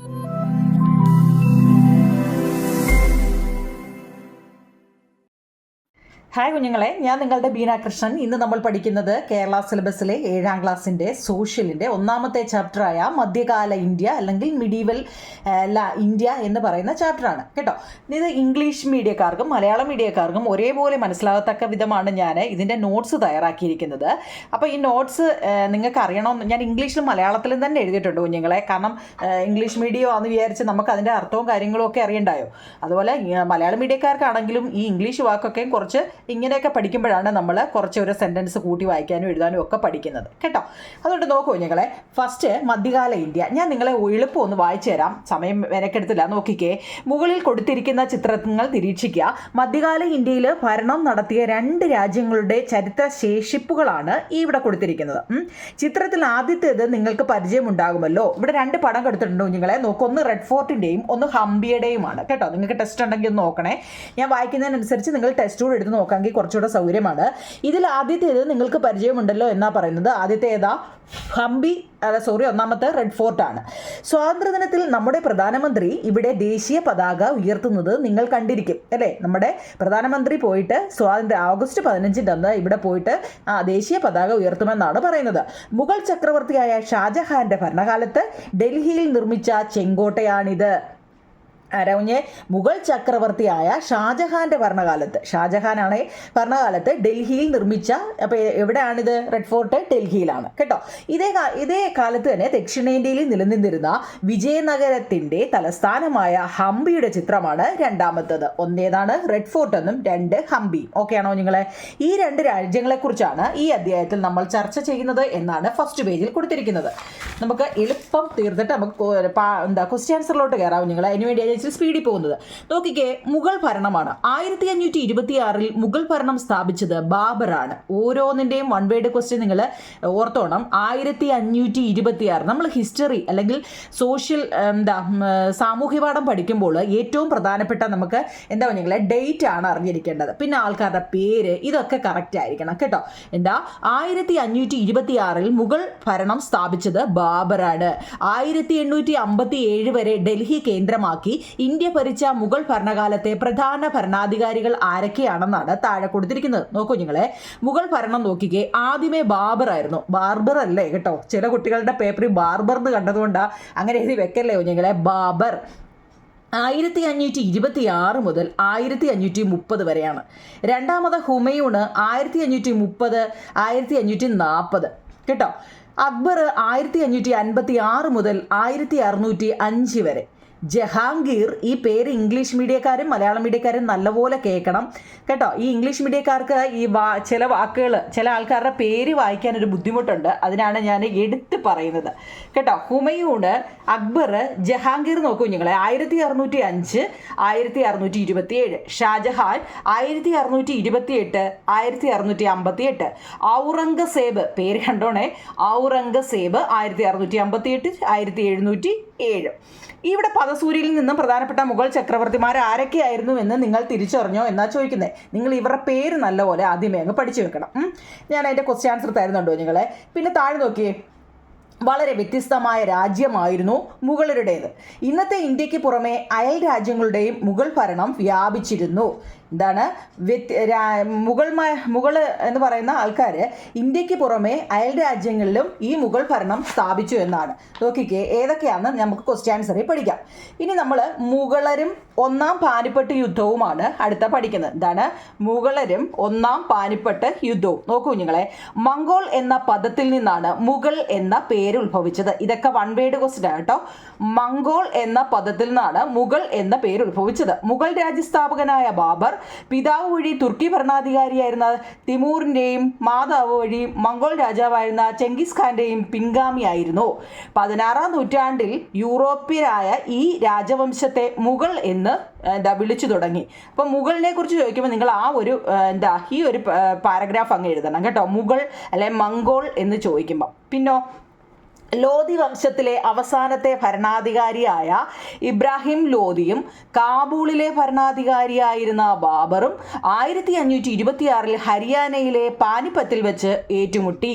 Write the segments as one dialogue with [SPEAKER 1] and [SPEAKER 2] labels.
[SPEAKER 1] you hi കുഞ്ഞുങ്ങളെ ഞാൻ നിങ്ങളുടെ ബീന കൃഷ്ണൻ ഇന്ന് നമ്മൾ പഠിക്കുന്നത് കേരള സിലബസിലെ ഏഴാം ക്ലാസ്സിൻ്റെ സോഷ്യലിൻ്റെ ഒന്നാമത്തെ ചാപ്റ്ററായ മധ്യകാല ഇന്ത്യ അല്ലെങ്കിൽ മിഡീവൽ ല ഇന്ത്യ എന്ന് പറയുന്ന ചാപ്റ്ററാണ് കേട്ടോ ഇത് ഇംഗ്ലീഷ് മീഡിയക്കാർക്കും മലയാളം മീഡിയക്കാർക്കും ഒരേപോലെ മനസ്സിലാകത്തക്ക വിധമാണ് ഞാൻ ഇതിൻ്റെ നോട്ട്സ് തയ്യാറാക്കിയിരിക്കുന്നത് അപ്പോൾ ഈ നോട്ട്സ് നിങ്ങൾക്ക് അറിയണമെന്ന് ഞാൻ ഇംഗ്ലീഷിലും മലയാളത്തിലും തന്നെ എഴുതിയിട്ടുണ്ട് കുഞ്ഞുങ്ങളെ കാരണം ഇംഗ്ലീഷ് മീഡിയം ആണെന്ന് വിചാരിച്ച് നമുക്ക് അതിൻ്റെ അർത്ഥവും കാര്യങ്ങളും ഒക്കെ അറിയണ്ടായോ അതുപോലെ മലയാളം മീഡിയക്കാർക്കാണെങ്കിലും ഈ ഇംഗ്ലീഷ് വാക്കൊക്കെയും കുറച്ച് ഇങ്ങനെയൊക്കെ പഠിക്കുമ്പോഴാണ് നമ്മൾ കുറച്ച് ഒരു സെൻറ്റൻസ് കൂട്ടി വായിക്കാനും എഴുതാനും ഒക്കെ പഠിക്കുന്നത് കേട്ടോ അതുകൊണ്ട് നോക്കൂ ഞങ്ങളെ ഫസ്റ്റ് മധ്യകാല ഇന്ത്യ ഞാൻ നിങ്ങളെ എളുപ്പം ഒന്ന് വായിച്ചു തരാം സമയം മെനക്കെടുത്തില്ല നോക്കിക്കേ മുകളിൽ കൊടുത്തിരിക്കുന്ന ചിത്രങ്ങൾ നിരീക്ഷിക്കുക മധ്യകാല ഇന്ത്യയിൽ ഭരണം നടത്തിയ രണ്ട് രാജ്യങ്ങളുടെ ചരിത്ര ശേഷിപ്പുകളാണ് ഈ ഇവിടെ കൊടുത്തിരിക്കുന്നത് ചിത്രത്തിൽ ആദ്യത്തേത് നിങ്ങൾക്ക് പരിചയമുണ്ടാകുമല്ലോ ഇവിടെ രണ്ട് പടം കെടുത്തിട്ടുണ്ടോ നിങ്ങളെ നോക്കൂ ഒന്ന് റെഡ് ഫോർട്ടിൻ്റെയും ഒന്ന് ഹംപിയുടെയുമാണ് കേട്ടോ നിങ്ങൾക്ക് ടെസ്റ്റ് ഉണ്ടെങ്കിൽ ഒന്ന് നോക്കണേ ഞാൻ വായിക്കുന്നതിനനുസരിച്ച് നിങ്ങൾ ടെസ്റ്റ് കൂടെ എടുത്ത് നോക്കണം നോക്കാമെങ്കിൽ കുറച്ചുകൂടെ സൗകര്യമാണ് ഇതിൽ ആദ്യത്തേത് നിങ്ങൾക്ക് പരിചയമുണ്ടല്ലോ എന്നാ പറയുന്നത് ഏതാ ഹംബി അല്ല സോറി ഒന്നാമത്തെ റെഡ് ഫോർട്ടാണ് സ്വാതന്ത്ര്യദിനത്തിൽ നമ്മുടെ പ്രധാനമന്ത്രി ഇവിടെ ദേശീയ പതാക ഉയർത്തുന്നത് നിങ്ങൾ കണ്ടിരിക്കും അല്ലേ നമ്മുടെ പ്രധാനമന്ത്രി പോയിട്ട് സ്വാതന്ത്ര്യ ഓഗസ്റ്റ് പതിനഞ്ചിൻ്റെ അന്ന് ഇവിടെ പോയിട്ട് ആ ദേശീയ പതാക ഉയർത്തുമെന്നാണ് പറയുന്നത് മുഗൾ ചക്രവർത്തിയായ ഷാജഹാന്റെ ഭരണകാലത്ത് ഡൽഹിയിൽ നിർമ്മിച്ച ചെങ്കോട്ടയാണിത് അരൗഞ്ഞ് മുഗൾ ചക്രവർത്തിയായ ഷാജഹാന്റെ ഭരണകാലത്ത് ഷാജഹാനാണ് ഭരണകാലത്ത് ഡൽഹിയിൽ നിർമ്മിച്ച അപ്പോൾ എവിടെയാണിത് റെഡ് ഫോർട്ട് ഡൽഹിയിലാണ് കേട്ടോ ഇതേ ഇതേ കാലത്ത് തന്നെ ദക്ഷിണേന്ത്യയിൽ നിലനിന്നിരുന്ന വിജയനഗരത്തിന്റെ തലസ്ഥാനമായ ഹംപിയുടെ ചിത്രമാണ് രണ്ടാമത്തത് ഒന്നേതാണ് റെഡ് ഫോർട്ട് എന്നും രണ്ട് ഹംപി ഓക്കെ ആണോ നിങ്ങളെ ഈ രണ്ട് രാജ്യങ്ങളെ കുറിച്ചാണ് ഈ അധ്യായത്തിൽ നമ്മൾ ചർച്ച ചെയ്യുന്നത് എന്നാണ് ഫസ്റ്റ് പേജിൽ കൊടുത്തിരിക്കുന്നത് നമുക്ക് എളുപ്പം തീർത്തിട്ട് നമുക്ക് എന്താ ക്വസ്റ്റ്യൻസറിലോട്ട് കയറാവും നിങ്ങളെ അതിനുവേണ്ടി അനുസരിച്ച് സ്പീഡിൽ പോകുന്നത് നോക്കിക്കേ മുഗൾ ഭരണമാണ് ആയിരത്തി അഞ്ഞൂറ്റി ഇരുപത്തി ആറിൽ മുഗൾ ഭരണം സ്ഥാപിച്ചത് ബാബറാണ് ഓരോന്നിൻ്റെയും വൺ വേഡ് ക്വസ്റ്റ്യൻ നിങ്ങൾ ഓർത്തോണം ആയിരത്തി അഞ്ഞൂറ്റി ഇരുപത്തി ആറ് നമ്മൾ ഹിസ്റ്ററി അല്ലെങ്കിൽ സോഷ്യൽ എന്താ സാമൂഹ്യപാഠം പഠിക്കുമ്പോൾ ഏറ്റവും പ്രധാനപ്പെട്ട നമുക്ക് എന്താ പറഞ്ഞെങ്കിൽ ഡേറ്റ് ആണ് അറിഞ്ഞിരിക്കേണ്ടത് പിന്നെ ആൾക്കാരുടെ പേര് ഇതൊക്കെ കറക്റ്റ് ആയിരിക്കണം കേട്ടോ എന്താ ആയിരത്തി അഞ്ഞൂറ്റി ഇരുപത്തി ആറിൽ മുഗൾ ഭരണം സ്ഥാപിച്ചത് ബാബറാണ് ആയിരത്തി എണ്ണൂറ്റി അമ്പത്തി ഏഴ് വരെ ഡൽഹി കേന്ദ്രമാക്കി ഇന്ത്യ ഭരിച്ച മുഗൾ ഭരണകാലത്തെ പ്രധാന ഭരണാധികാരികൾ ആരൊക്കെയാണെന്നാണ് താഴെ കൊടുത്തിരിക്കുന്നത് നോക്കൂ നിങ്ങളെ മുഗൾ ഭരണം നോക്കിക്കേ ആദ്യമേ ബാബർ ആയിരുന്നു ബാർബർ അല്ലേ കേട്ടോ ചില കുട്ടികളുടെ പേപ്പറിൽ ബാർബർ എന്ന് കണ്ടതുകൊണ്ടാണ് അങ്ങനെ എഴുതി വെക്കല്ലേ കുഞ്ഞുങ്ങളെ ബാബർ ആയിരത്തി അഞ്ഞൂറ്റി ഇരുപത്തി ആറ് മുതൽ ആയിരത്തി അഞ്ഞൂറ്റി മുപ്പത് വരെയാണ് രണ്ടാമത് ഹുമയൂണ് ആയിരത്തി അഞ്ഞൂറ്റി മുപ്പത് ആയിരത്തി അഞ്ഞൂറ്റി നാൽപ്പത് കേട്ടോ അക്ബർ ആയിരത്തി അഞ്ഞൂറ്റി അൻപത്തി ആറ് മുതൽ ആയിരത്തി അറുന്നൂറ്റി അഞ്ച് വരെ ജഹാംഗീർ ഈ പേര് ഇംഗ്ലീഷ് മീഡിയക്കാരും മലയാളം മീഡിയക്കാരും നല്ലപോലെ കേൾക്കണം കേട്ടോ ഈ ഇംഗ്ലീഷ് മീഡിയക്കാർക്ക് ഈ വാ ചില വാക്കുകൾ ചില ആൾക്കാരുടെ പേര് വായിക്കാൻ ഒരു ബുദ്ധിമുട്ടുണ്ട് അതിനാണ് ഞാൻ എടുത്ത് പറയുന്നത് കേട്ടോ ഹുമയൂണ് അക്ബർ ജഹാംഗീർ നോക്കൂ നിങ്ങളെ ആയിരത്തി അറുന്നൂറ്റി അഞ്ച് ആയിരത്തി അറുന്നൂറ്റി ഇരുപത്തി ഏഴ് ഷാജഹാൻ ആയിരത്തി അറുന്നൂറ്റി ഇരുപത്തി എട്ട് ആയിരത്തി അറുന്നൂറ്റി അമ്പത്തി എട്ട് ഔറംഗസേബ് പേര് കണ്ടോണേ ഔറംഗസേബ് ആയിരത്തി അറുന്നൂറ്റി അമ്പത്തി എട്ട് ആയിരത്തി എഴുന്നൂറ്റി ഏഴ് ഇവിടെ പത നാഗസൂരിയിൽ നിന്നും പ്രധാനപ്പെട്ട മുഗൾ ചക്രവർത്തിമാർ ആരൊക്കെയായിരുന്നു എന്ന് നിങ്ങൾ തിരിച്ചറിഞ്ഞോ എന്നാ ചോദിക്കുന്നത് നിങ്ങൾ ഇവരുടെ പേര് നല്ലപോലെ ആദ്യമേ അങ്ങ് പഠിച്ചു വെക്കണം ഞാൻ അതിന്റെ ക്വസ്റ്റ്യൻ ആൻസർ തരുന്നുണ്ടോ നിങ്ങളെ പിന്നെ താഴെ നോക്കിയേ വളരെ വ്യത്യസ്തമായ രാജ്യമായിരുന്നു മുഗളരുടേത് ഇന്നത്തെ ഇന്ത്യക്ക് പുറമെ അയൽ രാജ്യങ്ങളുടെയും മുഗൾ ഭരണം വ്യാപിച്ചിരുന്നു എന്താണ് മുഗൾ മുഗൾ എന്ന് പറയുന്ന ആൾക്കാർ ഇന്ത്യക്ക് പുറമെ അയൽ രാജ്യങ്ങളിലും ഈ മുഗൾ ഭരണം സ്ഥാപിച്ചു എന്നാണ് നോക്കിക്കേ ഏതൊക്കെയാണെന്ന് നമുക്ക് ക്വസ്റ്റ്യൻ ആൻസറിൽ പഠിക്കാം ഇനി നമ്മൾ മുഗളരും ഒന്നാം പാനിപ്പട്ട് യുദ്ധവുമാണ് അടുത്ത പഠിക്കുന്നത് എന്താണ് മുഗളരും ഒന്നാം പാനിപ്പട്ട് യുദ്ധവും നോക്കൂ കുഞ്ഞുങ്ങളെ മംഗോൾ എന്ന പദത്തിൽ നിന്നാണ് മുഗൾ എന്ന പേര് ഉത്ഭവിച്ചത് ഇതൊക്കെ വൺ വേഡ് ക്വസ്റ്റ്യൻ ആണ് കേട്ടോ മംഗോൾ എന്ന പദത്തിൽ നിന്നാണ് മുഗൾ എന്ന പേര് ഉത്ഭവിച്ചത് മുഗൾ രാജ്യസ്ഥാപകനായ ബാബർ പിതാവ് വഴി തുർക്കി ഭരണാധികാരിയായിരുന്ന തിമൂറിൻ്റെയും മാതാവ് വഴി മംഗോൾ രാജാവായിരുന്ന ചെങ്കിസ് ഖാൻ്റെയും പിൻഗാമിയായിരുന്നു പതിനാറാം നൂറ്റാണ്ടിൽ യൂറോപ്യരായ ഈ രാജവംശത്തെ മുഗൾ എന്ന് എന്താ വിളിച്ചു തുടങ്ങി അപ്പോൾ മുഗളിനെ കുറിച്ച് ചോദിക്കുമ്പോൾ നിങ്ങൾ ആ ഒരു എന്താ ഈ ഒരു പാരഗ്രാഫ് അങ്ങ് എഴുതണം കേട്ടോ മുഗൾ അല്ലെ മംഗോൾ എന്ന് ചോദിക്കുമ്പോൾ പിന്നോ ലോധി വംശത്തിലെ അവസാനത്തെ ഭരണാധികാരിയായ ഇബ്രാഹിം ലോധിയും കാബൂളിലെ ഭരണാധികാരിയായിരുന്ന ബാബറും ആയിരത്തി അഞ്ഞൂറ്റി ഇരുപത്തിയാറിൽ ഹരിയാനയിലെ പാനിപ്പത്തിൽ വെച്ച് ഏറ്റുമുട്ടി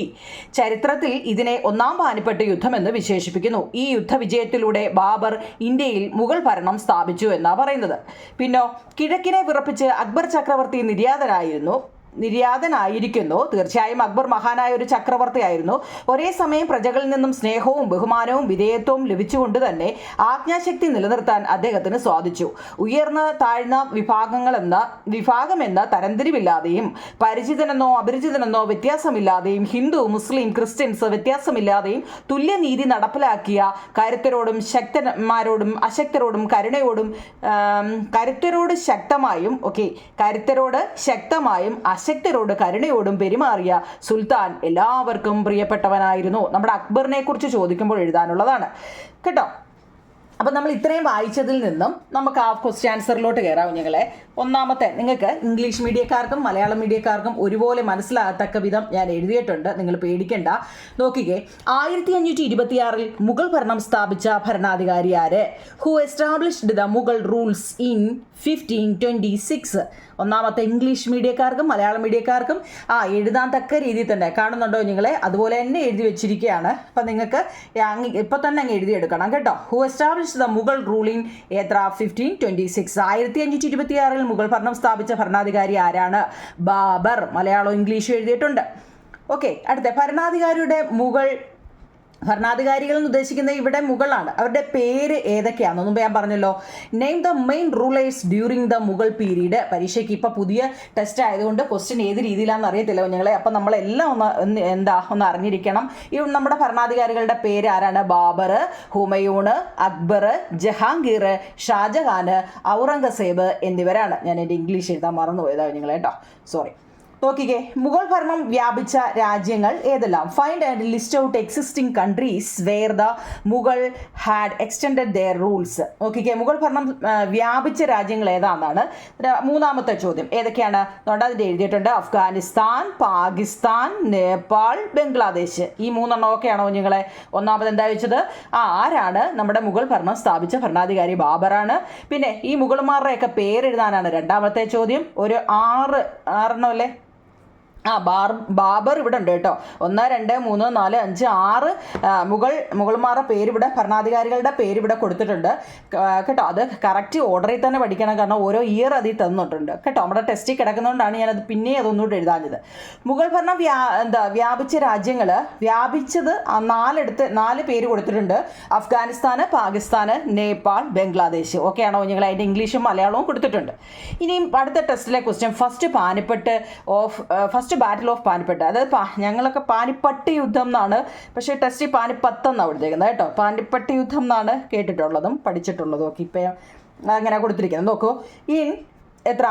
[SPEAKER 1] ചരിത്രത്തിൽ ഇതിനെ ഒന്നാം പാനിപ്പട്ട് യുദ്ധമെന്ന് വിശേഷിപ്പിക്കുന്നു ഈ യുദ്ധവിജയത്തിലൂടെ ബാബർ ഇന്ത്യയിൽ മുഗൾ ഭരണം സ്ഥാപിച്ചു എന്നാണ് പറയുന്നത് പിന്നോ കിഴക്കിനെ വിറപ്പിച്ച് അക്ബർ ചക്രവർത്തി നിര്യാതനായിരുന്നു നിര്യാതനായിരിക്കുന്നു തീർച്ചയായും അക്ബർ മഹാനായ ഒരു ചക്രവർത്തിയായിരുന്നു ഒരേ സമയം പ്രജകളിൽ നിന്നും സ്നേഹവും ബഹുമാനവും വിധേയത്വവും ലഭിച്ചുകൊണ്ട് തന്നെ ആജ്ഞാശക്തി നിലനിർത്താൻ അദ്ദേഹത്തിന് സാധിച്ചു ഉയർന്ന താഴ്ന്ന വിഭാഗങ്ങളെന്ന വിഭാഗമെന്ന തരംതിരിവില്ലാതെയും പരിചിതനെന്നോ അപരിചിതനെന്നോ വ്യത്യാസമില്ലാതെയും ഹിന്ദു മുസ്ലിം ക്രിസ്ത്യൻസ് വ്യത്യാസമില്ലാതെയും തുല്യനീതി നടപ്പിലാക്കിയ കരുത്തരോടും ശക്തന്മാരോടും അശക്തരോടും കരുണയോടും കരുത്തരോട് ശക്തമായും ഓക്കെ കരുത്തരോട് ശക്തമായും അശ അശക്തരോട് കരുണയോടും പെരുമാറിയ സുൽത്താൻ എല്ലാവർക്കും പ്രിയപ്പെട്ടവനായിരുന്നു നമ്മുടെ അക്ബറിനെ കുറിച്ച് ചോദിക്കുമ്പോൾ എഴുതാനുള്ളതാണ് കേട്ടോ അപ്പം നമ്മൾ ഇത്രയും വായിച്ചതിൽ നിന്നും നമുക്ക് ആ ക്വസ്റ്റ്യൻ ആൻസറിലോട്ട് കയറാം കുഞ്ഞുങ്ങളെ ഒന്നാമത്തെ നിങ്ങൾക്ക് ഇംഗ്ലീഷ് മീഡിയക്കാർക്കും മലയാളം മീഡിയക്കാർക്കും ഒരുപോലെ മനസ്സിലാകത്തക്ക വിധം ഞാൻ എഴുതിയിട്ടുണ്ട് നിങ്ങൾ പേടിക്കണ്ട നോക്കിക്കേ ആയിരത്തി അഞ്ഞൂറ്റി ഇരുപത്തിയാറിൽ മുഗൾ ഭരണം സ്ഥാപിച്ച ഭരണാധികാരി ആര് who established the Mughal rules in fifteen twenty six ഒന്നാമത്തെ ഇംഗ്ലീഷ് മീഡിയക്കാർക്കും മലയാളം മീഡിയക്കാർക്കും ആ എഴുതാൻ തക്ക രീതിയിൽ തന്നെ കാണുന്നുണ്ടോ നിങ്ങളെ അതുപോലെ തന്നെ എഴുതി വെച്ചിരിക്കുകയാണ് അപ്പം നിങ്ങൾക്ക് ഇപ്പം തന്നെ അങ്ങ് എഴുതിയെടുക്കണം കേട്ടോ who establish the Mughal ruling ഏത്ര fifteen twenty six ആയിരത്തി അഞ്ഞൂറ്റി ഇരുപത്തിയാറിൽ മുഗൾ ഭരണം സ്ഥാപിച്ച ഭരണാധികാരി ആരാണ് ബാബർ മലയാളവും ഇംഗ്ലീഷും എഴുതിയിട്ടുണ്ട് ഓക്കെ അടുത്ത ഭരണാധികാരിയുടെ മുഗൾ ഭരണാധികാരികൾ എന്ന് ഉദ്ദേശിക്കുന്നത് ഇവിടെ മുകളാണ് അവരുടെ പേര് ഏതൊക്കെയാണെന്ന് മുമ്പ് ഞാൻ പറഞ്ഞല്ലോ name the main rulers during the Mughal period പരീക്ഷയ്ക്ക് ഇപ്പോൾ പുതിയ ടെസ്റ്റ് ആയതുകൊണ്ട് ക്വസ്റ്റ്യൻ ഏത് രീതിയിലാണെന്ന് അറിയത്തില്ല കുഞ്ഞുങ്ങളെ അപ്പം നമ്മളെല്ലാം ഒന്ന് എന്താ ഒന്ന് അറിഞ്ഞിരിക്കണം ഈ നമ്മുടെ ഭരണാധികാരികളുടെ പേര് ആരാണ് ബാബർ ഹുമയൂൺ അക്ബർ ജഹാംഗീർ ഷാജഹാൻ ഔറംഗസേബ് എന്നിവരാണ് ഞാൻ എൻ്റെ ഇംഗ്ലീഷ് എഴുതാൻ മറന്നുപോയതാണ് കുഞ്ഞുങ്ങളെ കേട്ടോ സോറി നോക്കിക്കേ മുഗൾ ഭരണം വ്യാപിച്ച രാജ്യങ്ങൾ ഏതെല്ലാം find and list out existing countries where the Mughal had extend their rules നോക്കിക്കേ മുഗൾ ഭരണം വ്യാപിച്ച രാജ്യങ്ങൾ ഏതാണെന്നാണ് മൂന്നാമത്തെ ചോദ്യം ഏതൊക്കെയാണ് അതുകൊണ്ട് അതിൻ്റെ എഴുതിയിട്ടുണ്ട് അഫ്ഗാനിസ്ഥാൻ പാകിസ്ഥാൻ നേപ്പാൾ ബംഗ്ലാദേശ് ഈ മൂന്നെണ്ണം ഒക്കെയാണോ കുഞ്ഞുങ്ങളെ ഒന്നാമത് എന്താ വെച്ചത് ആ ആരാണ് നമ്മുടെ മുഗൾ ഭരണം സ്ഥാപിച്ച ഭരണാധികാരി ബാബറാണ് പിന്നെ ഈ മുഗൾമാരുടെയൊക്കെ പേരെഴുതാനാണ് രണ്ടാമത്തെ ചോദ്യം ഒരു ആറ് ആറെണ്ണം അല്ലേ ആ ബാർ ബാബർ ഇവിടെ ഉണ്ട് കേട്ടോ ഒന്ന് രണ്ട് മൂന്ന് നാല് അഞ്ച് ആറ് മുഗൾ മുഗൾമാരുടെ പേരിവിടെ ഭരണാധികാരികളുടെ പേരിവിടെ കൊടുത്തിട്ടുണ്ട് കേട്ടോ അത് കറക്റ്റ് ഓർഡറിൽ തന്നെ പഠിക്കണം കാരണം ഓരോ ഇയർ അതിൽ തന്നിട്ടുണ്ട് കേട്ടോ നമ്മുടെ ടെസ്റ്റിൽ കിടക്കുന്നതുകൊണ്ടാണ് ഞാനത് പിന്നെ അതൊന്നുകൂടെ എഴുതാഞ്ഞത് മുഗൾ ഭരണം വ്യാ എന്താ വ്യാപിച്ച രാജ്യങ്ങൾ വ്യാപിച്ചത് നാലെടുത്ത് നാല് പേര് കൊടുത്തിട്ടുണ്ട് അഫ്ഗാനിസ്ഥാൻ പാകിസ്ഥാൻ നേപ്പാൾ ബംഗ്ലാദേശ് ഓക്കെ ആണോ ഞങ്ങൾ അതിൻ്റെ ഇംഗ്ലീഷും മലയാളവും കൊടുത്തിട്ടുണ്ട് ഇനിയും അടുത്ത ടെസ്റ്റിലെ question first Panipat of first battle of Panipat അതായത് ഞങ്ങളൊക്കെ പാനിപ്പട്ട് യുദ്ധം എന്നാണ് പക്ഷേ ടെസ്റ്റ് പാനിപ്പത്തം എന്നാണ് കൊടുത്തേക്കുന്നത് കേട്ടോ പാനിപ്പട്ട് യുദ്ധം എന്നാണ് കേട്ടിട്ടുള്ളതും പഠിച്ചിട്ടുള്ളതും ഒക്കെ ഇപ്പം അങ്ങനെ കൊടുത്തിരിക്കുന്നത് നോക്കൂ ഇൻ എത്ര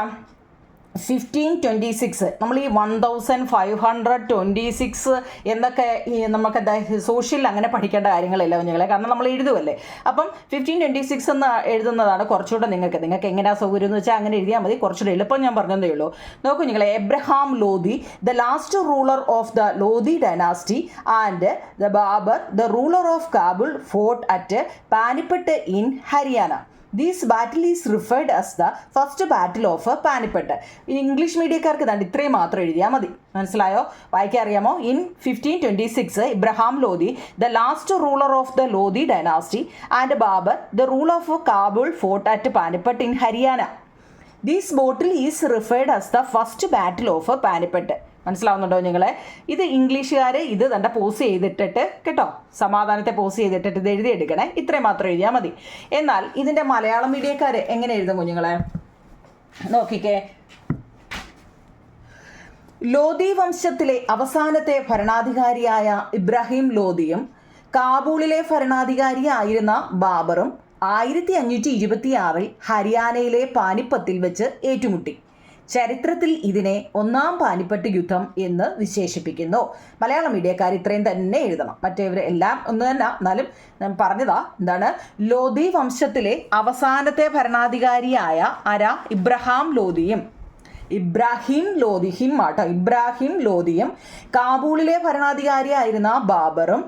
[SPEAKER 1] ഫിഫ്റ്റീൻ ട്വൻറ്റി സിക്സ് നമ്മൾ ഈ one thousand five hundred twenty six എന്നൊക്കെ നമുക്ക് സോഷ്യലിൽ അങ്ങനെ പഠിക്കേണ്ട കാര്യങ്ങളല്ല കുഞ്ഞുങ്ങളെ കാരണം നമ്മൾ എഴുതുമല്ലേ അപ്പം ഫിഫ്റ്റീൻ ട്വൻറ്റി സിക്സ് എന്ന് എഴുതുന്നതാണ് കുറച്ചുകൂടെ നിങ്ങൾക്ക് നിങ്ങൾക്ക് എങ്ങനെയാ സൗകര്യം എന്ന് വെച്ചാൽ അങ്ങനെ എഴുതിയാൽ മതി കുറച്ചുകൂടെ എളുപ്പം ഞാൻ പറഞ്ഞതേ ഉള്ളൂ നോക്കൂ നിങ്ങളെ Ibrahim Lodhi the last ruler of the Lodhi dynasty and the Babur the ruler of Kabul fort at Panipat in Haryana these battle is referred as the first battle of Panipat ഇനി English മീഡിയക്കാർക്ക് ഇതാണ്ട് ഇത്രയും മാത്രം എഴുതിയാൽ മതി മനസ്സിലായോ വായിക്കാൻ അറിയാമോ in fifteen twenty six Ibrahim Lodhi the last ruler of the Lodhi dynasty and Babur the rule of Kabul fort at Panipat in Haryana these bottle is referred as the first battle of Panipat മനസ്സിലാവുന്നുണ്ടോ നിങ്ങളെ ഇത് ഇംഗ്ലീഷുകാർ ഇത് തൻ്റെ pose ചെയ്തിട്ടിട്ട് കേട്ടോ സമാധാനത്തെ pose ചെയ്തിട്ടിട്ട് ഇത് എഴുതിയെടുക്കണേ ഇത്രയും മാത്രം എഴുതിയാൽ മതി എന്നാൽ ഇതിൻ്റെ മലയാളം മീഡിയക്കാർ എങ്ങനെ എഴുതും കുഞ്ഞുങ്ങളെ നോക്കിക്കേ ലോധി വംശത്തിലെ അവസാനത്തെ ഭരണാധികാരിയായ ഇബ്രാഹിം ലോധിയും കാബൂളിലെ ഭരണാധികാരിയായിരുന്ന ബാബറും ആയിരത്തി അഞ്ഞൂറ്റി ഇരുപത്തി ആറിൽ ഹരിയാനയിലെ പാനിപ്പത്തിൽ വെച്ച് ഏറ്റുമുട്ടി ചരിത്രത്തിൽ ഇതിനെ ഒന്നാം പാനിപ്പട്ട് യുദ്ധം എന്ന് വിശേഷിപ്പിക്കുന്നു മലയാള മീഡിയക്കാർ ഇത്രയും തന്നെ എഴുതണം മറ്റേവർ എല്ലാം ഒന്ന് തന്നെ എന്നാലും ഞാൻ പറഞ്ഞതാ എന്താണ് ലോധി വംശത്തിലെ അവസാനത്തെ ഭരണാധികാരിയായ അര ഇബ്രഹാം ലോധിയും ഇബ്രാഹിം ലോദിഹിം ആട്ടോ ഇബ്രാഹിം ലോദിയും കാബൂളിലെ ഭരണാധികാരിയായിരുന്ന ബാബറും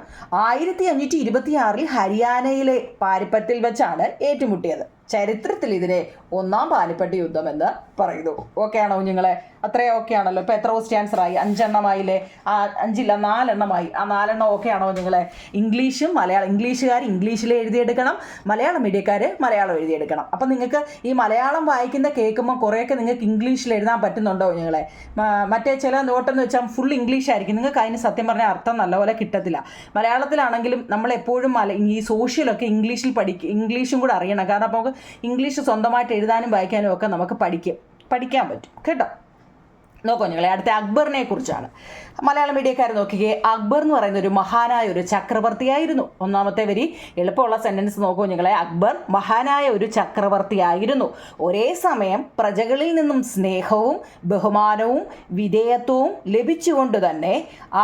[SPEAKER 1] ആയിരത്തി അഞ്ഞൂറ്റി ഇരുപത്തിയാറിൽ ഹരിയാനയിലെ പാരിപ്പത്തിൽ വെച്ചാണ് ഏറ്റുമുട്ടിയത് ചരിത്രത്തിൽ ഇതിനെ ഒന്നാം പാനിപ്പട്ട് യുദ്ധം എന്ന് പറയുന്നു ഓക്കെ ആണോ ഞങ്ങളെ അത്രയും ഓക്കെ ആണല്ലോ ഇപ്പൊ എത്ര ക്വസ്റ്റ്യൻ ആൻസറായി അഞ്ചെണ്ണമായില്ലേ ആ അഞ്ചില്ല നാലെണ്ണമായി ആ നാലെണ്ണം ഓക്കെ ആണോ നിങ്ങളെ ഇംഗ്ലീഷും മലയാളം ഇംഗ്ലീഷുകാർ ഇംഗ്ലീഷിൽ എഴുതിയെടുക്കണം മലയാളം മീഡിയക്കാർ മലയാളം എഴുതിയെടുക്കണം അപ്പൊ നിങ്ങൾക്ക് ഈ മലയാളം വായിക്കുന്ന കേൾക്കുമ്പോൾ കുറേയൊക്കെ നിങ്ങൾക്ക് ഇംഗ്ലീഷിൽ എഴുതാൻ പറ്റുന്നുണ്ടോ നിങ്ങളെ മറ്റേ ചില നോട്ടെന്ന് വെച്ചാൽ ഫുൾ ഇംഗ്ലീഷ് ആയിരിക്കും നിങ്ങൾക്ക് അതിന് സത്യം പറഞ്ഞാൽ അർത്ഥം നല്ലപോലെ കിട്ടത്തില്ല മലയാളത്തിലാണെങ്കിലും നമ്മൾ മല ഈ സോഷ്യലൊക്കെ ഇംഗ്ലീഷിൽ പഠിക്കും ഇംഗ്ലീഷും കൂടെ അറിയണം കാരണം അപ്പോൾ നമുക്ക് ഇംഗ്ലീഷ് സ്വന്തമായിട്ട് എഴുതാനും വായിക്കാനും ഒക്കെ നമുക്ക് പഠിക്കും പഠിക്കാൻ പറ്റും കേട്ടോ നോക്കൂ ഞങ്ങളെ അടുത്ത അക്ബറിനെ കുറിച്ചാണ് മലയാള മീഡിയക്കാരെ നോക്കിക്കേ അക്ബർ എന്ന് പറയുന്ന ഒരു മഹാനായ ഒരു ചക്രവർത്തിയായിരുന്നു ഒന്നാമത്തെ വരി എളുപ്പമുള്ള സെന്റൻസ് നോക്കൂ നിങ്ങളെ അക്ബർ മഹാനായ ഒരു ചക്രവർത്തിയായിരുന്നു ഒരേ സമയം പ്രജകളിൽ നിന്നും സ്നേഹവും ബഹുമാനവും വിധേയത്വവും ലഭിച്ചുകൊണ്ട് തന്നെ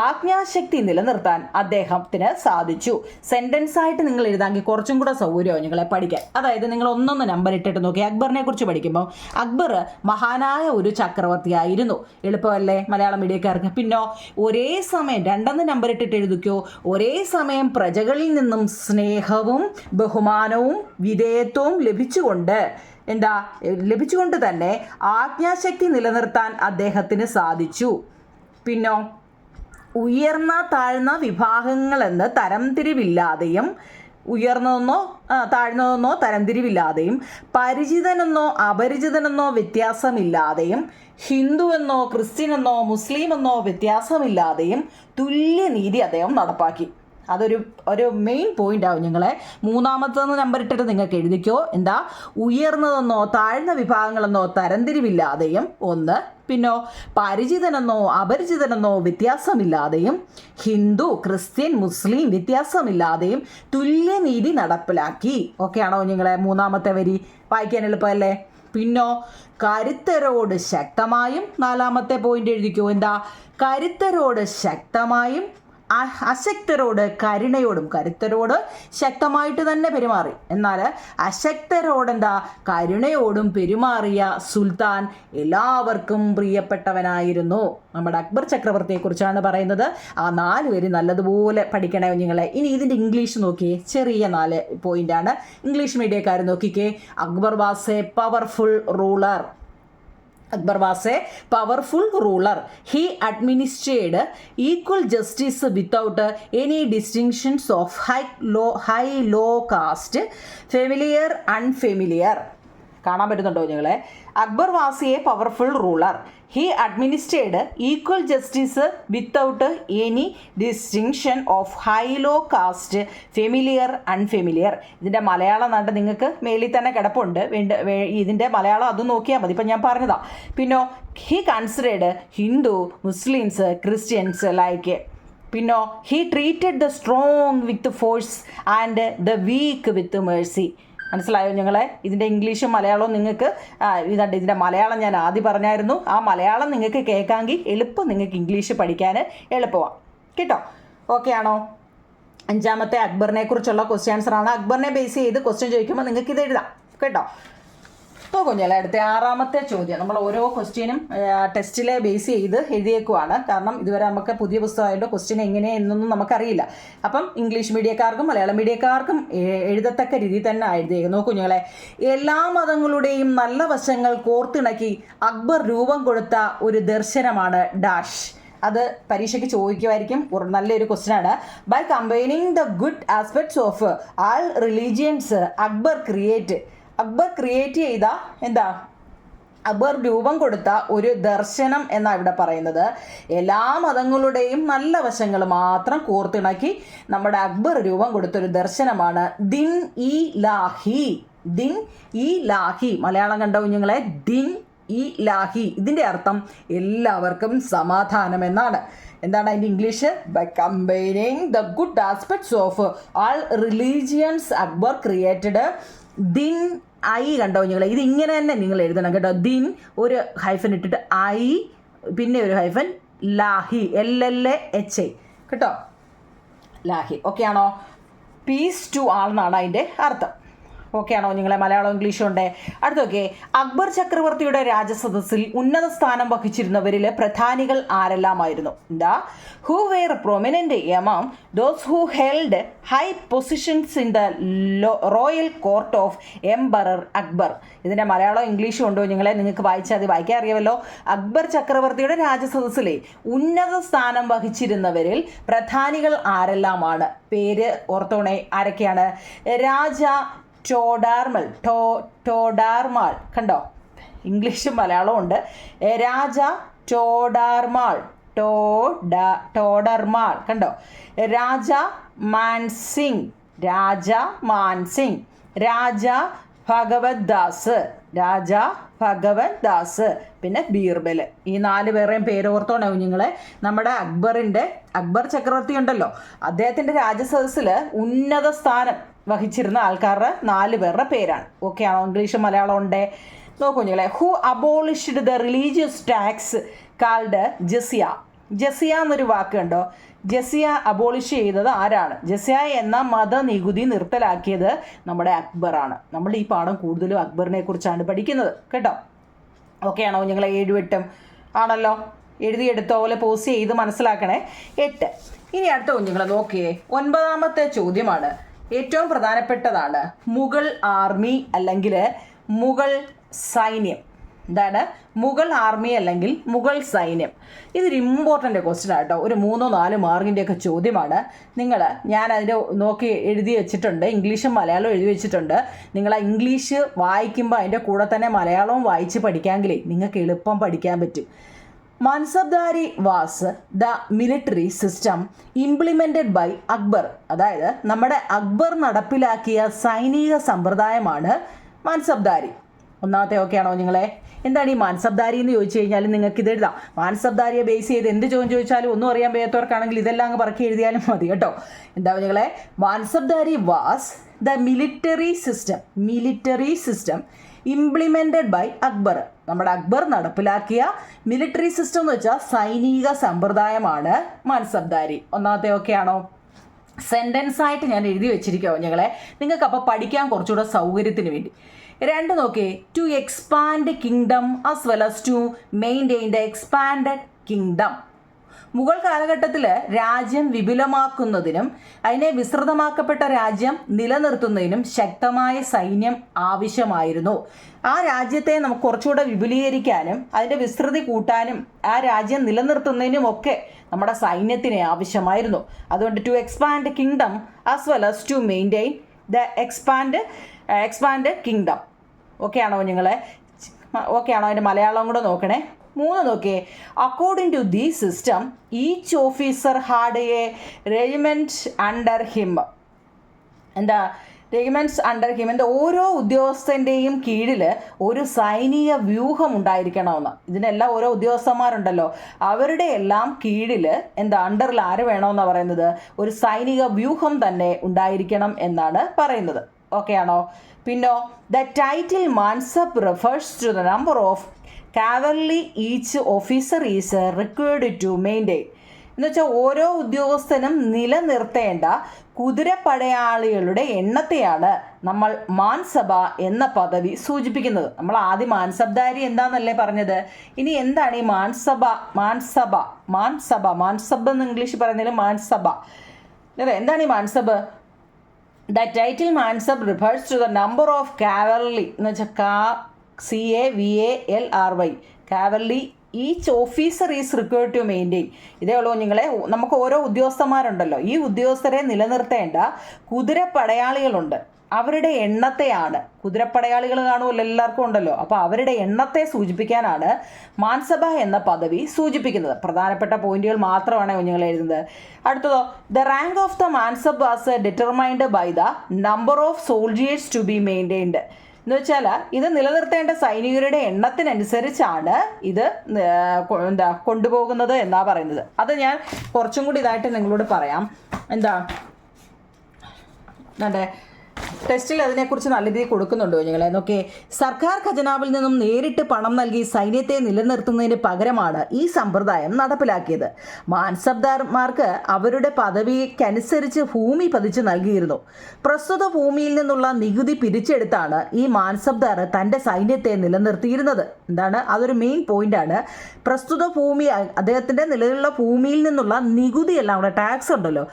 [SPEAKER 1] ആജ്ഞാശക്തി നിലനിർത്താൻ അദ്ദേഹത്തിന് സാധിച്ചു സെന്റൻസ് ആയിട്ട് നിങ്ങൾ എഴുതാമെങ്കിൽ കുറച്ചും കൂടെ സൗകര്യമാണ് നിങ്ങളെ പഠിക്കാൻ അതായത് നിങ്ങൾ ഒന്നൊന്ന് നമ്പർ ഇട്ടിട്ട് നോക്കി അക്ബറിനെ കുറിച്ച് പഠിക്കുമ്പോൾ അക്ബർ മഹാനായ ഒരു ചക്രവർത്തിയായിരുന്നു എളുപ്പമല്ലേ മലയാള മീഡിയക്കാർക്ക് പിന്നോ ഒരേ സമയം രണ്ടെന്ന് നമ്പർ ഇട്ടിട്ട് എഴുതിക്കോ ഒരേ സമയം പ്രജകളിൽ നിന്നും സ്നേഹവും ബഹുമാനവും വിധേയത്വവും ലഭിച്ചുകൊണ്ട് എന്താ ലഭിച്ചുകൊണ്ട് തന്നെ ആജ്ഞാശക്തി നിലനിർത്താൻ അദ്ദേഹത്തിന് സാധിച്ചു പിന്നോ ഉയർന്ന താഴ്ന്ന വിഭാഗങ്ങളെന്ന് തരംതിരിവില്ലാതെയും ഉയർന്നതെന്നോ താഴ്ന്നതെന്നോ തരംതിരിവില്ലാതെയും പരിചിതനെന്നോ അപരിചിതനെന്നോ വ്യത്യാസമില്ലാതെയും ഹിന്ദു എന്നോ ക്രിസ്ത്യൻ എന്നോ മുസ്ലിം എന്നോ വ്യത്യാസമില്ലാതെയും തുല്യനീതി അദ്ദേഹം നടപ്പാക്കി അതൊരു ഒരു മെയിൻ പോയിന്റ് ആവും ഞങ്ങളെ മൂന്നാമത്തെന്ന് നമ്പർ ഇട്ടിട്ട് നിങ്ങൾക്ക് എഴുതിക്കോ എന്താ ഉയർന്നതെന്നോ താഴ്ന്ന വിഭാഗങ്ങളെന്നോ തരംതിരിവില്ലാതെയും ഒന്ന് പിന്നോ പരിചിതനെന്നോ അപരിചിതനെന്നോ വ്യത്യാസമില്ലാതെയും ഹിന്ദു ക്രിസ്ത്യൻ മുസ്ലിം വ്യത്യാസമില്ലാതെയും തുല്യനീതി നടപ്പിലാക്കി ഓക്കെയാണോ നിങ്ങളെ മൂന്നാമത്തെ വരി വായിക്കാൻ എളുപ്പമല്ലേ പിന്നോ കരുത്തരോട് ശക്തമായും നാലാമത്തെ പോയിന്റ് എഴുതിക്കോ എന്താ കരുത്തരോട് ശക്തമായും അശക്തരോട് കരുണയോടും കരുത്തരോട് ശക്തമായിട്ട് തന്നെ പെരുമാറി എന്നാൽ അശക്തരോടെന്താ കരുണയോടും പെരുമാറിയ സുൽത്താൻ എല്ലാവർക്കും പ്രിയപ്പെട്ടവനായിരുന്നു നമ്മുടെ അക്ബർ ചക്രവർത്തിയെക്കുറിച്ചാണ് പറയുന്നത് ആ നാല് പേര് നല്ലതുപോലെ പഠിക്കണേ കുഞ്ഞുങ്ങളെ ഇനി ഇതിൻ്റെ ഇംഗ്ലീഷ് നോക്കിയേ ചെറിയ നാല് ആണ് ഇംഗ്ലീഷ് മീഡിയക്കാർ നോക്കിക്കേ Akbar was a powerful ruler Akbar was a powerful ruler. He administered equal justice without any distinctions of high, low caste, familiar, unfamiliar. കാണാൻ പറ്റുന്നുണ്ടോ നിങ്ങളെ Akbar a powerful ruler he administered equal justice without any distinction of high low caste familiar unfamiliar ഇതിൻ്റെ മലയാളം നാട്ട് നിങ്ങൾക്ക് മേളിൽ തന്നെ കിടപ്പുണ്ട് ഇതിൻ്റെ മലയാളം അതും നോക്കിയാൽ മതി ഇപ്പം ഞാൻ പറഞ്ഞതാ പിന്നോ he considered Hindu Muslims Christians like പിന്നോ he treated the strong with force and the weak with mercy മനസ്സിലായോ നിങ്ങളെ ഇതിൻ്റെ ഇംഗ്ലീഷും മലയാളവും നിങ്ങൾക്ക് ഇതുണ്ട് ഇതിൻ്റെ മലയാളം ഞാൻ ആദ്യം പറഞ്ഞായിരുന്നു ആ മലയാളം നിങ്ങൾക്ക് കേൾക്കാമെങ്കിൽ എളുപ്പം നിങ്ങൾക്ക് ഇംഗ്ലീഷ് പഠിക്കാൻ എളുപ്പമാണ് കേട്ടോ ഓക്കെ ആണോ അഞ്ചാമത്തെ അക്ബറിനെ കുറിച്ചുള്ള ക്വസ്റ്റ്യൻസറാണ് അക്ബറിനെ ബേസ് ചെയ്ത് ക്വസ്റ്റ്യൻ ചോദിക്കുമ്പോൾ നിങ്ങൾക്ക് ഇത് എഴുതാം കേട്ടോ അപ്പോൾ കുഞ്ഞാലെ അടുത്ത ആറാമത്തെ ചോദ്യം നമ്മൾ ഓരോ ക്വസ്റ്റ്യനും ടെസ്റ്റിലെ ബേസ് ചെയ്ത് എഴുതിയേക്കുവാണ് കാരണം ഇതുവരെ നമുക്ക് പുതിയ പുസ്തകമായിട്ട് ക്വസ്റ്റ്യൻ എങ്ങനെ എന്നൊന്നും നമുക്കറിയില്ല അപ്പം ഇംഗ്ലീഷ് മീഡിയക്കാർക്കും മലയാളം മീഡിയക്കാർക്കും എഴുതത്തക്ക രീതിയിൽ തന്നെ എഴുതിയേക്കുന്നു കുഞ്ഞുങ്ങളെ എല്ലാ മതങ്ങളുടെയും നല്ല വശങ്ങൾ കോർത്തിണക്കി അക്ബർ രൂപം കൊടുത്ത ഒരു ദർശനമാണ് ഡാഷ് അത് പരീക്ഷയ്ക്ക് ചോദിക്കുമായിരിക്കും നല്ലൊരു ക്വസ്റ്റ്യനാണ് by combining the good aspects of all religions Akbar create Akbar create ചെയ്ത എന്താ അക്ബർ രൂപം കൊടുത്ത ഒരു ദർശനം എന്നാണ് ഇവിടെ പറയുന്നത് എല്ലാ മതങ്ങളുടെയും നല്ല വശങ്ങൾ മാത്രം കോർത്തിണക്കി നമ്മുടെ അക്ബർ രൂപം കൊടുത്തൊരു ദർശനമാണ് ദിൻ ഇ ലാഹി ദിൻ ഇ ലാഹി മലയാളം കണ്ട കുഞ്ഞുങ്ങളെ ദിൻ ഇ ലാഹി ഇതിൻ്റെ അർത്ഥം എല്ലാവർക്കും സമാധാനം എന്നാണ് എന്താണ് അതിൻ്റെ English by combining the good aspects of all religions Akbar created Din I കണ്ടോ നിങ്ങൾ ഇത് ഇങ്ങനെ തന്നെ നിങ്ങൾ എഴുതണം കേട്ടോ ദിൻ ഒരു ഹൈഫൻ ഇട്ടിട്ട് ഐ പിന്നെ ഒരു hyphen Lahi L L A H I കേട്ടോ ലാഹി ഓക്കെ ആണോ പീസ് ടു ആൾ എന്നാണ് അതിൻ്റെ അർത്ഥം ഓക്കെയാണോ നിങ്ങളെ മലയാളം ഇംഗ്ലീഷും ഉണ്ട് അടുത്തൊക്കെ അക്ബർ ചക്രവർത്തിയുടെ രാജസദസ്സിൽ ഉന്നത സ്ഥാനം വഹിച്ചിരുന്നവരിലെ പ്രധാനികൾ ആരെല്ലാമായിരുന്നു എന്താ who were prominent among those who held high positions in the royal court of emperor Akbar ഇതിൻ്റെ മലയാളം ഇംഗ്ലീഷും ഉണ്ടോ നിങ്ങളെ നിങ്ങൾക്ക് വായിച്ചാൽ അത് വായിക്കാൻ അറിയാമല്ലോ അക്ബർ ചക്രവർത്തിയുടെ രാജസദസ്സിലെ ഉന്നത സ്ഥാനം വഹിച്ചിരുന്നവരിൽ പ്രധാനികൾ ആരെല്ലാമാണ് പേര് ഓർത്തോണേ ആരൊക്കെയാണ് രാജ ടോഡാർമൽ ടോ ടോഡാർമാൾ കണ്ടോ ഇംഗ്ലീഷും മലയാളവും ഉണ്ട് രാജ ടോഡാർമാൾ ടോഡ ടോഡർമാൾ കണ്ടോ രാജ മാൻസിംഗ് രാജ മാൻസിംഗ് രാജ ഭഗവത് ദാസ് രാജ ഭഗവത് ദാസ് പിന്നെ ബീർബൽ ഈ നാല് പേരെയും പേരോർത്തോണ്ടാവും നിങ്ങളെ നമ്മുടെ അക്ബറിൻ്റെ അക്ബർ ചക്രവർത്തി ഉണ്ടല്ലോ അദ്ദേഹത്തിൻ്റെ രാജസദസ്സിൽ ഉന്നത സ്ഥാനം വഹിച്ചിരുന്ന ആൾക്കാരുടെ നാല് പേരുടെ പേരാണ് ഓക്കെ ആണോ ഇംഗ്ലീഷ് മലയാളം ഉണ്ട് നോക്കൂ കുഞ്ഞുങ്ങളെ who abolished the religious tax called jizya jizya എന്നൊരു വാക്കുണ്ടോ ജസിയ അബോളിഷ് ചെയ്തത് ആരാണ് ജസിയ എന്ന നികുതി നിർത്തലാക്കിയത് നമ്മുടെ അക്ബറാണ് നമ്മൾ ഈ പാഠം കൂടുതലും അക്ബറിനെ കുറിച്ചാണ് പഠിക്കുന്നത് കേട്ടോ ഓക്കെ ആണോ ഞങ്ങൾ ഏഴുവെട്ടും ആണല്ലോ എഴുതിയെടുത്ത പോലെ പോസ്റ്റ് ചെയ്ത് മനസ്സിലാക്കണേ എട്ട് ഇനി അടുത്ത കുഞ്ഞുങ്ങളെ നോക്കിയേ ഒൻപതാമത്തെ ചോദ്യമാണ് ഏറ്റവും പ്രധാനപ്പെട്ടതാണ് മുഗൾ ആർമി അല്ലെങ്കിൽ മുഗൾ സൈന്യം എന്താണ് മുഗൾ ആർമി അല്ലെങ്കിൽ മുഗൾ സൈന്യം ഇതൊരു ഇമ്പോർട്ടൻ്റ് ക്വസ്റ്റ്യൻ ആട്ടോ ഒരു മൂന്നോ നാലോ മാർഗിൻ്റെയൊക്കെ ചോദ്യമാണ് നിങ്ങൾ ഞാൻ അതിൻ്റെ നോക്കി എഴുതി വെച്ചിട്ടുണ്ട് ഇംഗ്ലീഷും മലയാളവും എഴുതി വെച്ചിട്ടുണ്ട് നിങ്ങൾ ആ ഇംഗ്ലീഷ് വായിക്കുമ്പോൾ അതിൻ്റെ കൂടെ തന്നെ മലയാളവും വായിച്ച് പഠിക്കാമെങ്കിലേ നിങ്ങൾക്ക് എളുപ്പം പഠിക്കാൻ പറ്റും Mansabdari was the military system implemented by Akbar അതായത് നമ്മുടെ അക്ബർ നടപ്പിലാക്കിയ സൈനിക സമ്പ്രദായമാണ് മാൻസബ്ദാരി ഒന്നാമത്തെ ഓക്കെയാണോ നിങ്ങളെ എന്താണ് ഈ മാൻസബ്ദാരി എന്ന് ചോദിച്ചു കഴിഞ്ഞാൽ നിങ്ങൾക്ക് ഇത് എഴുതാം മാൻസബ്ദാരിയെ ബേസ് ചെയ്ത് എന്ത് ചോദ്യം ചോദിച്ചാലും ഒന്നും അറിയാൻ വയ്യാത്തവർക്കാണെങ്കിൽ ഇതെല്ലാം അങ്ങ് പറക്കി എഴുതിയാലും മതി കേട്ടോ എന്താ നിങ്ങളെ Mansabdari was the military system military system implemented by Akbar നമ്മുടെ അക്ബർ നടപ്പിലാക്കിയ മിലിറ്ററി സിസ്റ്റം എന്ന് വെച്ചാൽ സൈനിക സമ്പ്രദായമാണ് മാൻസബ്ദാരി ഒന്നാമത്തെ ഒക്കെയാണോ സെൻറ്റൻസ് ആയിട്ട് ഞാൻ എഴുതി വെച്ചിരിക്കുമോ ഞങ്ങളെ നിങ്ങൾക്ക് അപ്പോൾ പഠിക്കാൻ കുറച്ചുകൂടെ സൗകര്യത്തിന് വേണ്ടി രണ്ട് നോക്കിയേ to expand kingdom as well as to maintain the expand kingdom Mughal കാലഘട്ടത്തിൽ രാജ്യം വിപുലമാക്കുന്നതിനും അതിനെ വിസ്തൃതമാക്കപ്പെട്ട രാജ്യം നിലനിർത്തുന്നതിനും ശക്തമായ സൈന്യം ആവശ്യമായിരുന്നു ആ രാജ്യത്തെ നമുക്ക് കുറച്ചുകൂടെ വിപുലീകരിക്കാനും അതിൻ്റെ വിസ്തൃതി കൂട്ടാനും ആ രാജ്യം നിലനിർത്തുന്നതിനും ഒക്കെ നമ്മുടെ സൈന്യത്തിന് ആവശ്യമായിരുന്നു അതുകൊണ്ട് to expand kingdom as well as to maintain the expand expand kingdom okay ആണോ നിങ്ങളെ ഓക്കെ ആണോ അതിൻ്റെ മലയാളം കൂടെ നോക്കണേ മൂന്ന് നോക്കിയേ according to the system each officer had a regiment under him എന്താ റെഗിമെൻറ്റ്സ് അണ്ടർ ഹിം എൻ്റെ ഓരോ ഉദ്യോഗസ്ഥൻ്റെയും കീഴിൽ ഒരു സൈനിക വ്യൂഹം ഉണ്ടായിരിക്കണമെന്ന് ഇതിനെല്ലാം ഓരോ ഉദ്യോഗസ്ഥന്മാരുണ്ടല്ലോ അവരുടെ എല്ലാം കീഴിൽ എന്താ അണ്ടറിൽ ആര് വേണമെന്നാണ് പറയുന്നത് ഒരു സൈനിക വ്യൂഹം തന്നെ ഉണ്ടായിരിക്കണം എന്നാണ് പറയുന്നത് ഓക്കെ ആണോ പിന്നോ the title Mansab refers to the number of cavalry each officer is required to maintain എന്ന് വെച്ചാൽ ഓരോ ഉദ്യോഗസ്ഥനും നിലനിർത്തേണ്ട കുതിരപ്പടയാളികളുടെ എണ്ണത്തെയാണ് നമ്മൾ മാൻസഭ എന്ന പദവി സൂചിപ്പിക്കുന്നത് നമ്മൾ ആദ്യം മാൻസബ്ദാരി എന്താണെന്നല്ലേ പറഞ്ഞത് ഇനി എന്താണ് ഈ മാൻസഭ മാൻസഭ മാൻസഭ മാൻസഭ എന്ന് ഇംഗ്ലീഷ് പറയുന്നതിൽ മാൻസഭ അല്ലേ എന്താണ് ഈ Mansab the title Mansab refers to the number of cavalry എന്ന് വെച്ചാൽ കാ C A V A L R Y cavalry each officer is required to maintain ഇതേ ഉള്ളൂ നിങ്ങളെ നമുക്ക് ഓരോ ഉദ്യോഗസ്ഥന്മാരുണ്ടല്ലോ ഈ ഉദ്യോഗസ്ഥരെ നിലനിർത്തേണ്ട കുതിരപ്പടയാളികളുണ്ട് അവരുടെ എണ്ണത്തെയാണ് കുതിരപ്പടയാളികൾ കാണുമല്ലോ എല്ലാവർക്കും ഉണ്ടല്ലോ അപ്പോൾ അവരുടെ എണ്ണത്തെ സൂചിപ്പിക്കാനാണ് മാൻസഭ എന്ന പദവി സൂചിപ്പിക്കുന്നത് പ്രധാനപ്പെട്ട പോയിന്റുകൾ മാത്രമാണ് കുഞ്ഞുങ്ങൾ എഴുതുന്നത് അടുത്തതോ the rank of the Mansab as determined by the number of soldiers to be maintained എന്ന് വെച്ചാൽ ഇത് നിലനിർത്തേണ്ട സൈനികരുടെ എണ്ണത്തിനനുസരിച്ചാണ് ഇത് എന്താ കൊണ്ടുപോകുന്നത് എന്നാ പറയുന്നത് അത് ഞാൻ കുറച്ചും കൂടി ഇതായിട്ട് നിങ്ങളോട് പറയാം എന്താ അതെ ടെസ്റ്റിൽ അതിനെക്കുറിച്ച് നല്ല രീതിയിൽ കൊടുക്കുന്നുണ്ടോ ഞങ്ങളെ നോക്കേ സർക്കാർ ഖജനാവിൽ നിന്നും നേരിട്ട് പണം നൽകി സൈന്യത്തെ നിലനിർത്തുന്നതിന് പകരമാണ് ഈ സമ്പ്രദായം നടപ്പിലാക്കിയത് മാൻസബ്ദാർമാർക്ക് അവരുടെ പദവിക്കനുസരിച്ച് ഭൂമി പതിച്ച് നൽകിയിരുന്നു പ്രസ്തുത ഭൂമിയിൽ നിന്നുള്ള നികുതി പിരിച്ചെടുത്താണ് ഈ മാൻസബ്ദാർ തൻ്റെ സൈന്യത്തെ നിലനിർത്തിയിരുന്നത് എന്താണ് അതൊരു മെയിൻ പോയിന്റ് ആണ് പ്രസ്തുത ഭൂമി അദ്ദേഹത്തിൻ്റെ നിലവിലുള്ള ഭൂമിയിൽ നിന്നുള്ള നികുതിയെല്ലാം അവിടെ ടാക്സ് ഉണ്ടല്ലോ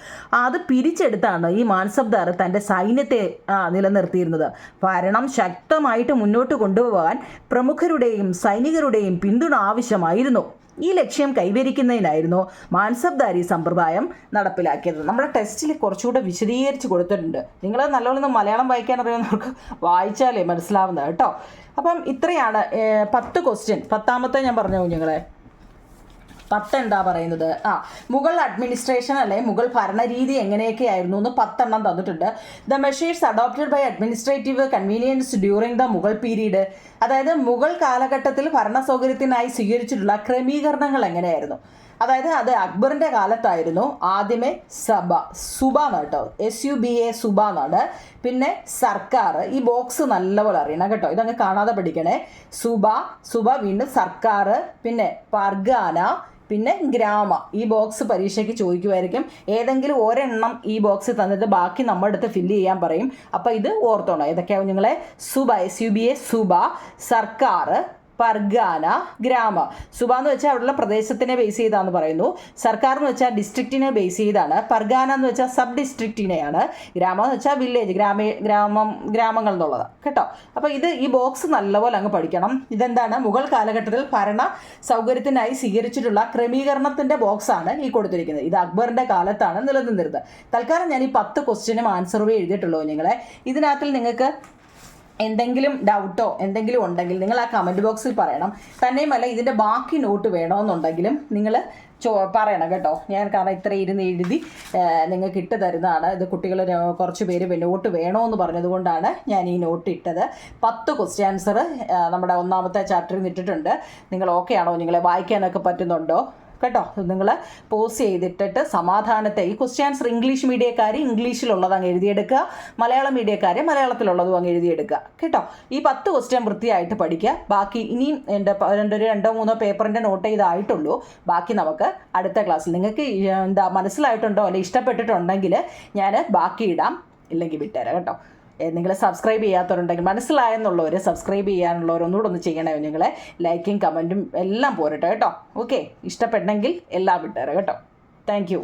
[SPEAKER 1] അത് പിരിച്ചെടുത്താണ് ഈ മാൻസബ്ദാർ തൻ്റെ സൈന്യത്തെ ആ നിലനിർത്തിയിരുന്നത് ഭരണം ശക്തമായിട്ട് മുന്നോട്ട് കൊണ്ടുപോകാൻ പ്രമുഖരുടെയും സൈനികരുടെയും പിന്തുണ ആവശ്യമായിരുന്നു ഈ ലക്ഷ്യം കൈവരിക്കുന്നതിനായിരുന്നു മാൻസബ്ദാരി സമ്പ്രദായം നടപ്പിലാക്കിയത് നമ്മുടെ ടെസ്റ്റിൽ കുറച്ചുകൂടെ വിശദീകരിച്ച് കൊടുത്തിട്ടുണ്ട് നിങ്ങൾ നല്ലോണം മലയാളം വായിക്കാൻ അറിയാവുന്നവർക്ക് വായിച്ചാലേ മനസ്സിലാവുന്നത് കേട്ടോ അപ്പം ഇത്രയാണ് പത്ത് ക്വസ്റ്റ്യൻ പത്താമത്തെ ഞാൻ പറഞ്ഞു കുഞ്ഞുങ്ങളെ പത്ത് എന്താ പറയുന്നത് ആ മുഗൾ അഡ്മിനിസ്ട്രേഷൻ അല്ലെ മുഗൾ ഭരണരീതി എങ്ങനെയൊക്കെ ആയിരുന്നു എന്ന് പത്തെണ്ണം തന്നിട്ടുണ്ട് the measures adopted by administrative convenience during the Mughal period അതായത് മുഗൾ കാലഘട്ടത്തിൽ ഭരണ സൗകര്യത്തിനായി സ്വീകരിച്ചിട്ടുള്ള ക്രമീകരണങ്ങൾ എങ്ങനെയായിരുന്നു അതായത് അത് അക്ബറിന്റെ കാലത്തായിരുന്നു ആദ്യമേ സഭ സുബ എന്നാണ് കേട്ടോ എസ് യു ബി എ സുബ എന്നാണ് പിന്നെ സർക്കാർ ഈ ബോക്സ് നല്ലപോലെ അറിയണം കേട്ടോ ഇതങ്ങ് കാണാതെ പഠിക്കണേ സുബ സുബ വീണ്ടും സർക്കാർ പിന്നെ പർഗാന പിന്നെ ഗ്രാമ ഈ ബോക്സ് പരീക്ഷയ്ക്ക് ചോദിക്കുമായിരിക്കും ഏതെങ്കിലും ഒരെണ്ണം ഈ ബോക്സ് തന്നിട്ട് ബാക്കി നമ്മുടെ അടുത്ത് ഫില്ല് ചെയ്യാൻ പറയും അപ്പോൾ ഇത് ഓർത്തോണം ഇതൊക്കെയാവും നിങ്ങളെ സുബ എസ് യു ബി എ സുബ സർക്കാർ പർഗാന ഗ്രാമ സുബ എന്ന് വെച്ചാൽ അവിടെയുള്ള പ്രദേശത്തിനെ ബേസ് ചെയ്താന്ന് പറയുന്നു സർക്കാർ എന്ന് വെച്ചാൽ ഡിസ്ട്രിക്റ്റിനെ ബേസ് ചെയ്താണ് പർഗാന എന്ന് വെച്ചാൽ സബ് ഡിസ്ട്രിക്റ്റിനെയാണ് ഗ്രാമം എന്ന് വെച്ചാൽ വില്ലേജ് ഗ്രാമീ ഗ്രാമം ഗ്രാമങ്ങൾ എന്നുള്ളത് കേട്ടോ അപ്പോൾ ഇത് ഈ ബോക്സ് നല്ലപോലെ അങ്ങ് പഠിക്കണം ഇതെന്താണ് മുഗൾ കാലഘട്ടത്തിൽ ഭരണ സൗകര്യത്തിനായി സ്വീകരിച്ചിട്ടുള്ള ബോക്സ് ആണ് ഈ കൊടുത്തിരിക്കുന്നത് ഇത് അക്ബറിന്റെ കാലത്താണ് നിലനിന്നിരുന്നത് തൽക്കാലം ഞാൻ ഈ പത്ത് ക്വസ്റ്റ്യനും വേ എഴുതിയിട്ടുള്ളൂ നിങ്ങളെ ഇതിനകത്തിൽ നിങ്ങൾക്ക് എന്തെങ്കിലും ഡൗട്ടോ എന്തെങ്കിലും ഉണ്ടെങ്കിൽ നിങ്ങൾ ആ കമൻറ്റ് ബോക്സിൽ പറയണം തന്നെയുമല്ല ഇതിൻ്റെ ബാക്കി നോട്ട് വേണമെന്നുണ്ടെങ്കിലും നിങ്ങൾ ചോ പറയണം കേട്ടോ ഞാൻ കാരണം ഇത്ര ഇരുന്ന് എഴുതി നിങ്ങൾക്ക് ഇട്ട് തരുന്നതാണ് ഇത് കുട്ടികൾ കുറച്ച് പേര് നോട്ട് വേണമെന്ന് പറഞ്ഞതുകൊണ്ടാണ് ഞാൻ ഈ നോട്ട് ഇട്ടത് പത്ത് ക്വസ്റ്റ്യൻ ആൻസർ നമ്മുടെ ഒന്നാമത്തെ ചാപ്റ്ററിൽ നിന്ന് ഇട്ടിട്ടുണ്ട് നിങ്ങൾ ഓക്കെ ആണോ നിങ്ങളെ വായിക്കാനൊക്കെ പറ്റുന്നുണ്ടോ കേട്ടോ നിങ്ങൾ പോസ് ചെയ്തിട്ടിട്ട് സമാധാനത്തെ ഈ ക്വസ്റ്റ്യൻസ് ഇംഗ്ലീഷ് മീഡിയക്കാർ ഇംഗ്ലീഷിലുള്ളത് അങ്ങ് എഴുതിയെടുക്കുക മലയാളം മീഡിയക്കാർ മലയാളത്തിലുള്ളതും അങ്ങ് എഴുതിയെടുക്കുക കേട്ടോ ഈ പത്ത് ക്വസ്റ്റ്യൻ വൃത്തിയായിട്ട് പഠിക്കുക ബാക്കി ഇനിയും എൻ്റെ രണ്ടോ രണ്ടോ മൂന്നോ പേപ്പറിൻ്റെ നോട്ട് ചെയ്തായിട്ടുള്ളൂ ബാക്കി നമുക്ക് അടുത്ത ക്ലാസ്സിൽ നിങ്ങൾക്ക് എന്താ മനസ്സിലായിട്ടുണ്ടോ അല്ലെങ്കിൽ ഇഷ്ടപ്പെട്ടിട്ടുണ്ടെങ്കിൽ ഞാൻ ബാക്കി ഇടാം ഇല്ലെങ്കിൽ വിട്ടുതരാം കേട്ടോ നിങ്ങൾ സബ്സ്ക്രൈബ് ചെയ്യാത്തവരുണ്ടെങ്കിൽ മനസ്സിലായെന്നുള്ളവർ സബ്സ്ക്രൈബ് ചെയ്യാനുള്ളവർ ഒന്നുകൂടെ ഒന്ന് ചെയ്യണേ നിങ്ങളെ ലൈക്കും കമൻറ്റും എല്ലാം പോരട്ടെ കേട്ടോ ഓക്കെ ഇഷ്ടപ്പെട്ടെങ്കിൽ എല്ലാം വിട്ടേറെ കേട്ടോ താങ്ക്